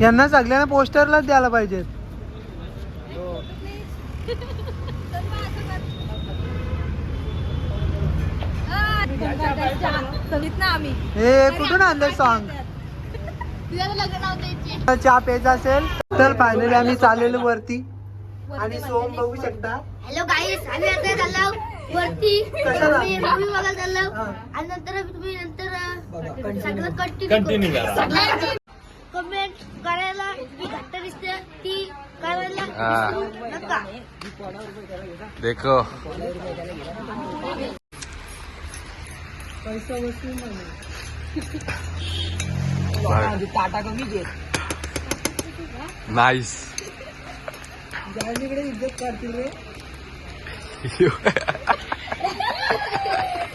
यांना सगळ्यांना पोस्टरलाच द्यायला पाहिजेत हे कुठून आणलं सॉन्ग चहा प्यायचा असेल तर फायनली आम्ही चाललेलो वरती आणि सोम बघू शकता हॅलो गाईस आम्ही आता चाललो वरती कशाला? मूवी बघायला चाललो. आणि नंतर तुम्ही नंतर. सगळं. कंटिन्यू कमेंट करायला जी घट्ट दिसते ती करायला हा. विसरू नका देखो पैसा वसूल म्हणा. नाईस जायनीकडे इज्जत करतील रे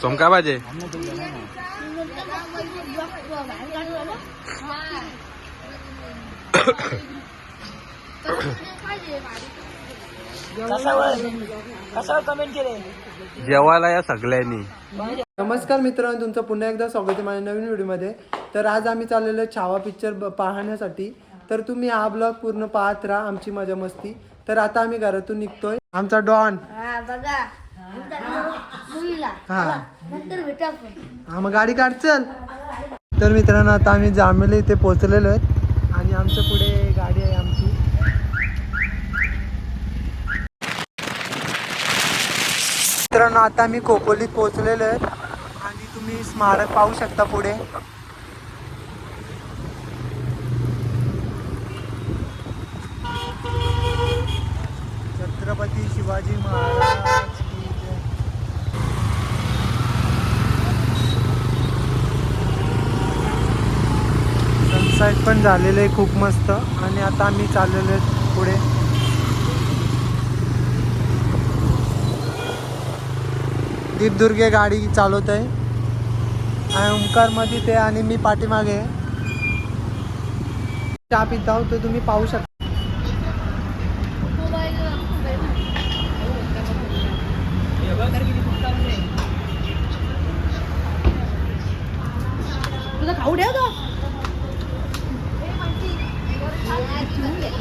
सोम का पाहिजे जेवायला या सगळ्यांनी. नमस्कार मित्रांनो तुमचं पुन्हा एकदा स्वागत आहे माझ्या नवीन व्हिडिओमध्ये. तर आज आम्ही चाललेलो आहे छावा पिक्चर ब- पाहण्यासाठी. तर तुम्ही हा ब्लॉग पूर्ण पाहत राहा आमची मजा मस्ती. तर आता आम्ही घरातून निघतोय. आमचा डॉन. हा बघा. हा. हा मग गाडी काढ चल. तर मित्रांनो आता आम्ही जांभेले इथे पोहोचलेलो आहेत. आणि आमच्या पुढे गाडी आहे आमची. मित्रांनो आता आम्ही खोपोलीत पोहोचलेलो आहेत. आणि तुम्ही स्मारक पाहू शकता पुढे. छत्रपती शिवाजी महाराज की पण झालेलं आहे खूप मस्त. आणि आता आम्ही चाललेलो आहे पुढे. दीपदुर्गे गाडी चालवत आहे. आणि ओंकारमध्ये ते आणि मी पाठीमागे आहे. चहा पित आहोत ते तुम्ही पाहू शकता.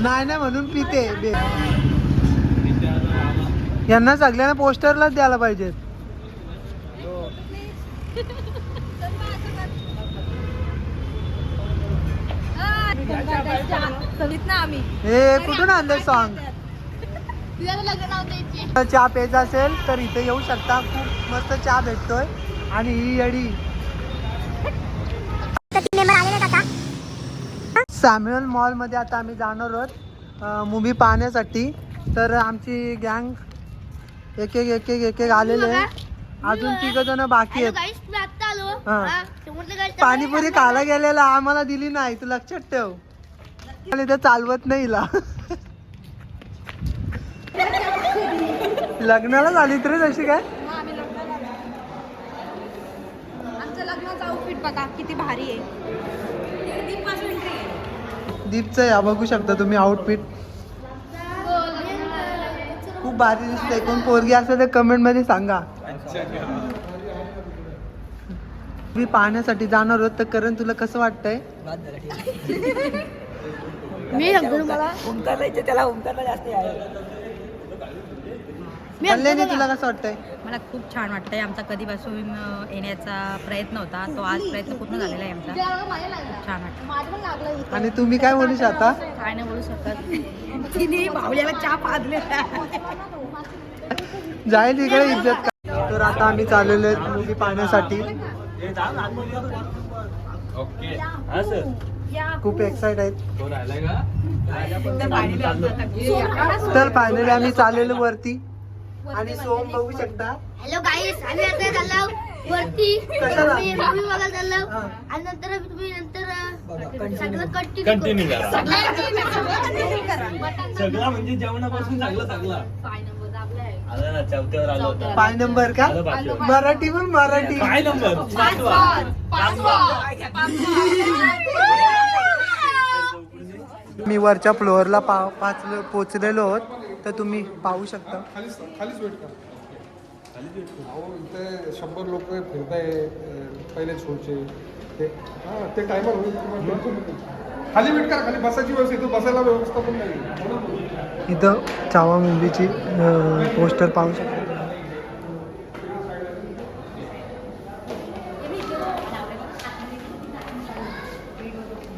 नाही नाही म्हणून पिते. बे. यांना सगळ्यांना पोस्टरलाच द्यायला पाहिजेत हे कुठून आणलं सॉन्ग चहा प्यायचा असेल तर इथे येऊ शकता. खूप मस्त चहा भेटतोय. आणि ही अडी सॅम्युअल मॉलमध्ये आता आम्ही जाणार आहोत. मूवी पाहण्यासाठी. तर आमची गँग एक एक एक एक एक एक आलेले आहे. अजून तिघ जण बाकी आहेत. हा. पाणीपुरी खायला गेलेला. आम्हाला दिली नाही. तू लक्षात ठेव. आणि ते चालवत नाही हिला. लग्नाला झाली तरी तशी काय? आमचं लग्नाचं आउटफिट बघा किती भारी आहे. दीपचं या बघू शकता तुम्ही आउटफिट खूप भारी दिसते कोण पोरगी असेल तर कमेंटमध्ये सांगा. मी पाहण्यासाठी जाणार होत तर करण तुला कसं वाटतंय? मी सांगतो तुम्हाला मी कल्याणी सांगतो तुला कसं वाटतंय? मला खूप छान वाटतंय. आमचा कधीपासून अ, येण्याचा प्रयत्न होता. तो आज प्रयत्न पूर्ण झालेला आहे आमचा. खूप छान वाटतं आणि तुम्ही काय बोलू शकता? काय नाही बोलू शकत. तिने भावल्याला चहा पाजले जाईल तिकडे इज्जत. का तर आता आम्ही चाललेलो आहेत मूवी पाहण्यासाठी. ओके. हा सर. खूप एक्साइट आहेत. तर फायनली आम्ही चाललेलो वरती. आणि सोम बघू शकता. हॅलो गाईस आम्ही आता चाललो वरती. कशाला? मूवी बघायला चाललो. आणि नंतर तुम्ही नंतर. सगळं कंटिन्यू करा. सगळं म्हणजे जेवणापासून चांगलं चांगलं पाय नंबर दाबलाय आलं ना चौथ्यावर आलो होतो पाय नंबर का. मराठी पण मराठी. काय नंबर पाचवा. मी वरच्या फ्लोअरला पा पाचलो पोचलेलो आहोत. तर तुम्ही पाहू शकता. खालीच खालीच वेट करा इथे शंभर लोक फिरताय पहिले शोचे ते हां ते टायमर होईल. खाली वेट करा खाली बसायची व्यवस्था इथं बसायला व्यवस्था पण नाही इथं चावा मूवीची पोस्टर पाहू शकता.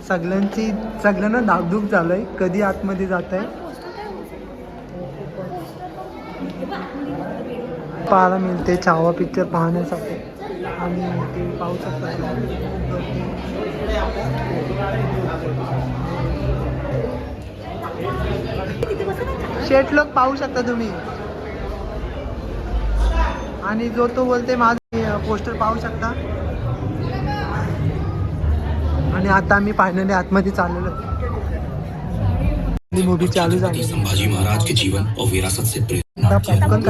सगळ्यांची सगळ्यांना धाकधूक झालंय. कधी आतमध्ये जात आहे पाहायला मिळते छावा पिक्चर पाहण्यासाठी. आणि ते पाहू शकता शेट लोक पाहू शकता तुम्ही. आणि जो तो बोलते माझं पोस्टर पाहू शकता. आणि आता आम्ही फायनली आतमध्ये चाललेलो. मूवी चालू झाली संभाजी महाराज के जीवन और विरासत से प्रेरित आता पॉपकॉर्न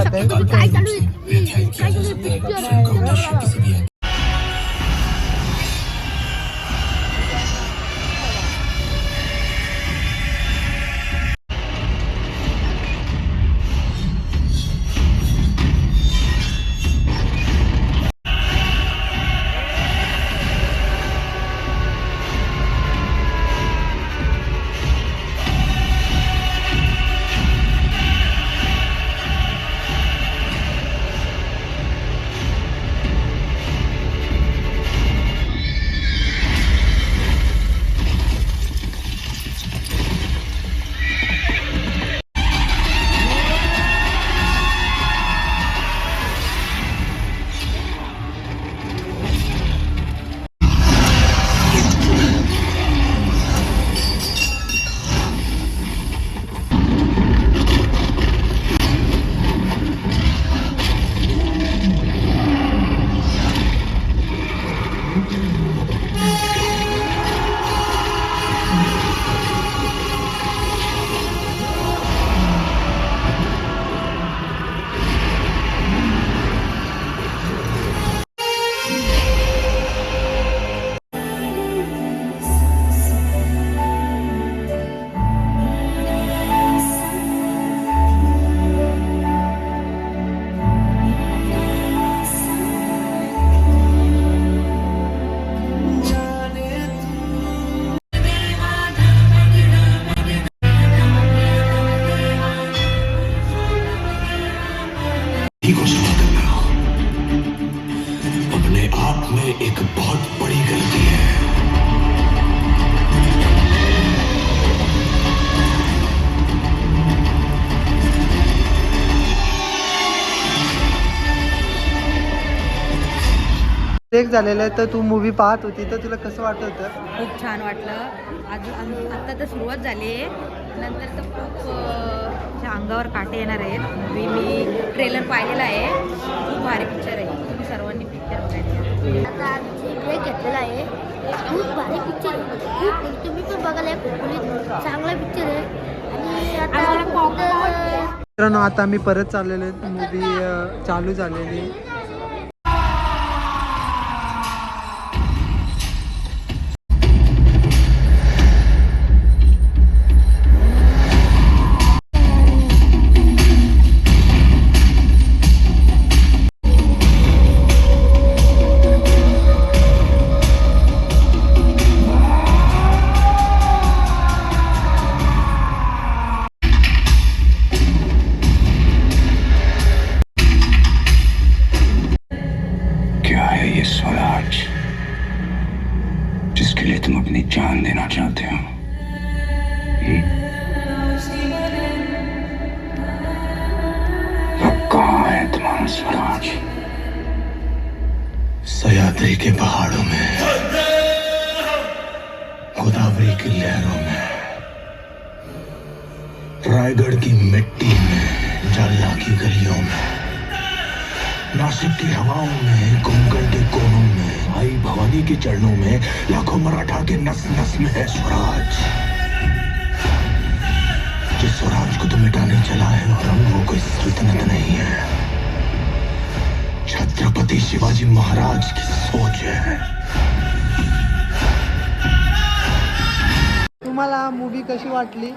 ब्रेक झालेलं आहे तर तू मूवी पाहत होती तर तुला कसं वाटत होतं? खूप छान वाटलं. आज आत्ता तर सुरुवात झाली आहे. नंतर तर खूप अशा अंगावर काटे येणार आहेत मूवी मी ट्रेलर पाहिलेला आहे. खूप भारी पिक्चर आहे. तुम्ही सर्वांनी पिक्चर बघायचं आता आम्ही ब्रेक घेतलेला आहे. खूप भारी पिक्चर आहे. खूप तुम्ही पण बघायला चांगला पिक्चर आहे. आणि आता मित्रांनो आता आम्ही परत चाललेलो मूवी चालू झालेली रायगढ़ की मिट्टी में, जालना की गलियों में, नासिक की हवाओं में, कोंकण के कोनों में, भाई भवानी के चरणों में, लाखों मराठा के नस नस में है स्वराज। जिस स्वराज को तो मिटाने चला है और हम वो कोई सल्तनत नहीं है। छत्रपति शिवाजी महाराज की सोच है। तुम्हाला मूवी कशी वाटली?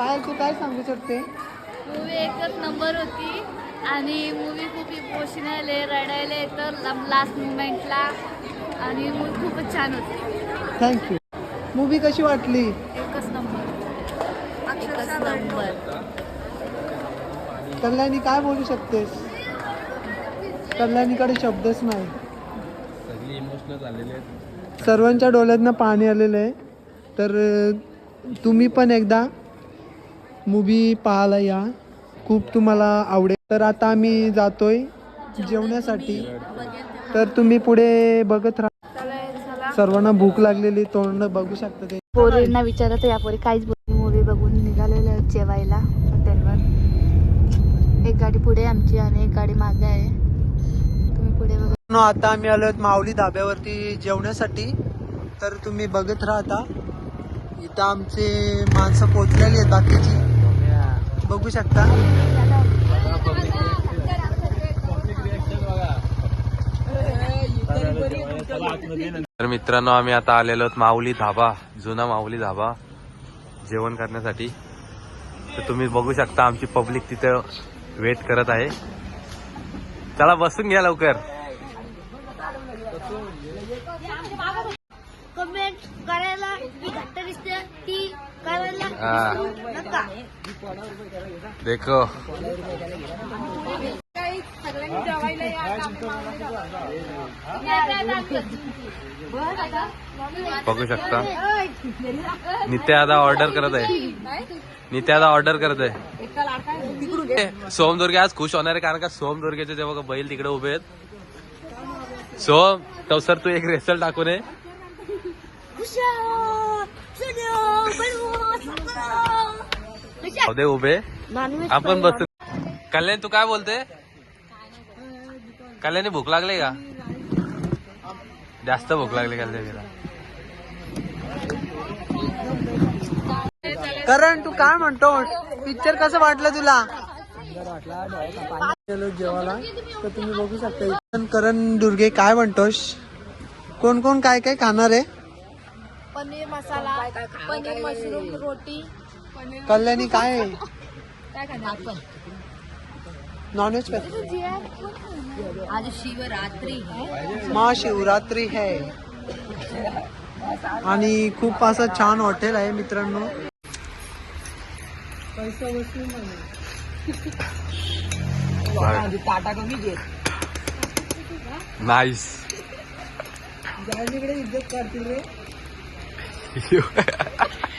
पायल तू काय सांगू शकते? मूवी एकच नंबर होती आणि मूवी खूप इमोशनल आहे रडायला येतं लास्ट मुमेंटला आणि मूवी खूपच छान होती. थँक्यू मूवी कशी वाटली? एकच नंबर. एकच नंबर. कल्याणी काय बोलू शकतेस? कल्याणीकडे शब्दच नाही. सगळी इमोशनल झालेले आहेत. सर्वांच्या डोळ्यातनं पाणी आलेलं आहे. तर तुम्ही पण एकदा मूवी पाहायला या. खूप तुम्हाला आवडेल. तर आता आम्ही जातोय जेवण्यासाठी. तर तुम्ही पुढे बघत राहा. सर्वांना भूक लागलेली तोंड बघू शकता ते. पोरींना विचारत यापोरी काहीच मूवी बघून निघालेलो आहे जेवायला हॉटेलवर एक गाडी पुढे आमची आणि एक गाडी मागे आहे. तुम्ही पुढे बघा. आता आम्ही आलो माऊली धाब्यावरती जेवण्यासाठी. तर तुम्ही बघत राहता. इथं आमचे माणसं पोचलेली आहेत बाकीची. बघू शकता. तर मित्रांनो आम्ही आता आलेलो आहोत माऊली धाबा जुना माऊली धाबा जेवण करण्यासाठी. तर तुम्ही बघू शकता आमची पब्लिक तिथे वेट करत आहे. चला बसून घ्या लवकर. कमेंट करायला ती करायला हा. देखो। बघू शकता। नित्या आता ऑर्डर करत आहे. नित्या आता ऑर्डर करत आहे. सोमदुर्गे आज खुश होणार आहे कारण का सोमदुर्गेचे जेव्हा बैल तिकडे उभे आहेत. सोम तो सर तू एक रेसल टाकून ये दे उभे. आपण बस. कल्याण तू काय बोलते? कल्याणी भूक लागली का? जास्त भूक लागली कल्याणीला करण तू काय म्हणतो पिक्चर कसं वाटलं तुला? जेवायला तर तुम्ही बघू शकता करण दुर्गे काय म्हणतोस? कोण कोण काय काय खाणार आहे? पनीर मसाला पनीर मशरूम रोटी कल्याणी काय? आहे नॉनव्हेज आज शिवरात्री महाशिवरात्री है. आणि खूप असं छान हॉटेल आहे मित्रांनो. पैसा वसूल नाईस इकडे इज्जत करतील रे.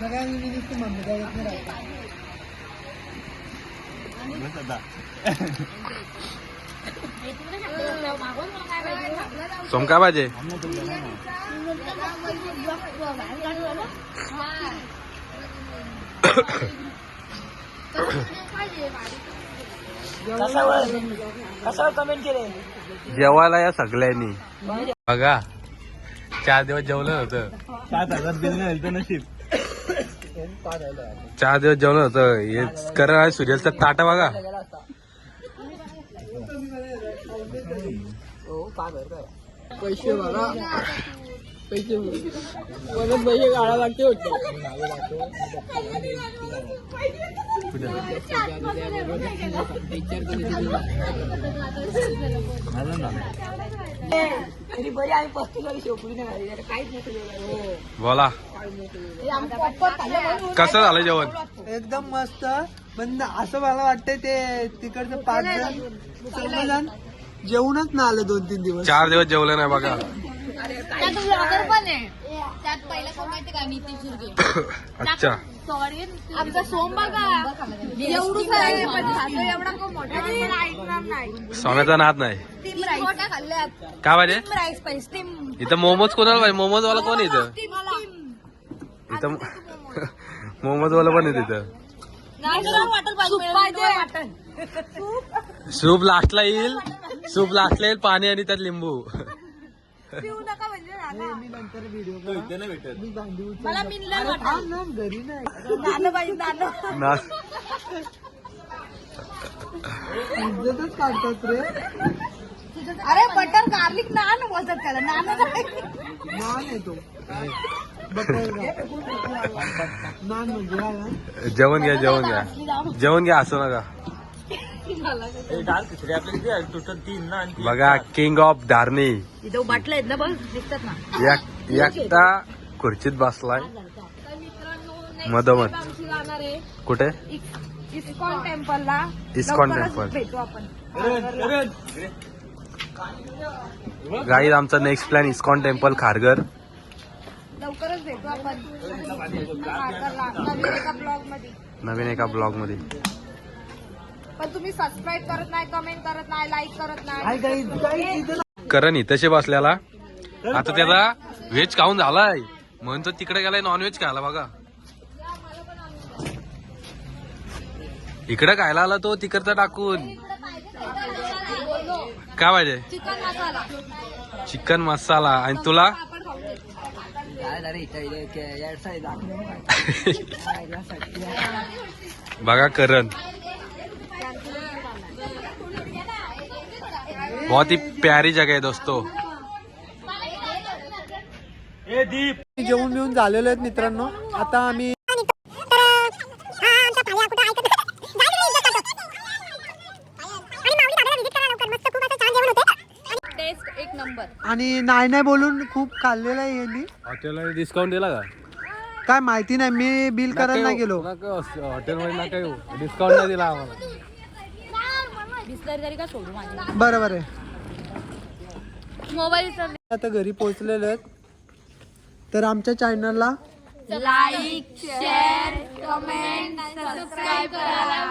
बघा मी नुसती मम्मी काय येत नाही राहत. सोम काय पाहिजे जेवायला या सगळ्यांनी. बघा चार दिवस जेवलं होतं चार दिवस जेवलं होतं. हे करण आणि सुरेलचा ताटा बघा. पैसे बघा पैसे परत पैसे काढा लागते बोला. कसं झालं जेवण? एकदम मस्त. पण असं मला वाटतंय ते तिकडचं पाच जण चौघ जण जेवणच ना आलं दोन तीन दिवस. चार दिवस जेवलं नाही बघा. त्यात ब्लॉगर पण आहे त्यात पहिला कोण माहिती का नितीन सुरगे अच्छा. सॉरी आमचा सोम बघा. एवढूच आहे पण खातो एवढा खूप मोठा नाही. ऐकणार नाही. सोन्याचा नाद नाही. स्टीम राईस काय पाहिजे? स्टीम राईस पाहिजे स्टीम इथं मोमोज कोणाला पाहिजे? मोमोज वाला कोण आहे इथं? इथं मोमोज? वाला पण आहे तिथं. सूप लास्टला येईल सूप लास्टला येईल पाणी आणि त्यात लिंबू. पिऊ नका म्हणजे नाना. मी नंतर व्हिडिओ करा मी गांधी मला मिनलं ना घरी नाही. नानं बाई नानं. ना इज्जतच काढतात रे. अरे बटर गार्लिक नान बोलतात त्याला. नान नान येतो जेवण घ्या जेवण घ्या. जेवण घ्या असं नका. टोटल तीन ना बघा किंग ऑफ धारणी. इथं बाटल्या आहेत ना बघ दिसतात ना. एक- एकटा खुर्चीत बसलाय. मधोमध. कुठे? इस्कॉन टेम्पलला इस्कॉन टेम्पल. भेटू आपण गाईज आमचा next plan ISKCON temple Kharghar. लवकरच भेटू आपण. नवीन एका ब्लॉगमध्ये नवीन एका ब्लॉगमध्ये पण तुम्ही सबस्क्राईब करत नाही कमेंट करत नाही लाईक करत नाही. इथं करण इथंशे बसल्याला आता त्याला व्हेज खाऊन झालाय. म्हणून तो तिकडे गेलाय नॉनव्हेज खायला बघा. इकडे खायला आला तो तिकडचा टाकून. काय पाहिजे? चिकन मसाला चिकन मसाला आणि तुला? बघा करण. बहुत ही प्यारी जगह है दोस्तों. जेवून बिवून झालेलो आहेत मित्रांनो. आता आम्ही टेस्ट एक नंबर आणि नाही नाही बोलून खूप खाल्लेलं आहे यांनी. हॉटेलमध्ये डिस्काउंट दिला का? काय माहिती नाही मी बिल करायला नाही गेलो. हॉटेलमध्ये नका येऊ. डिस्काउंट नाही दिला आम्हाला. बिस्लरी तरी का सोडू माझी? बरं बरं मोबाईल आता घरी पोहोचलेलो आहेत तर आमच्या चॅनलला लाईक शेअर कमेंट सबस्क्राईब करायला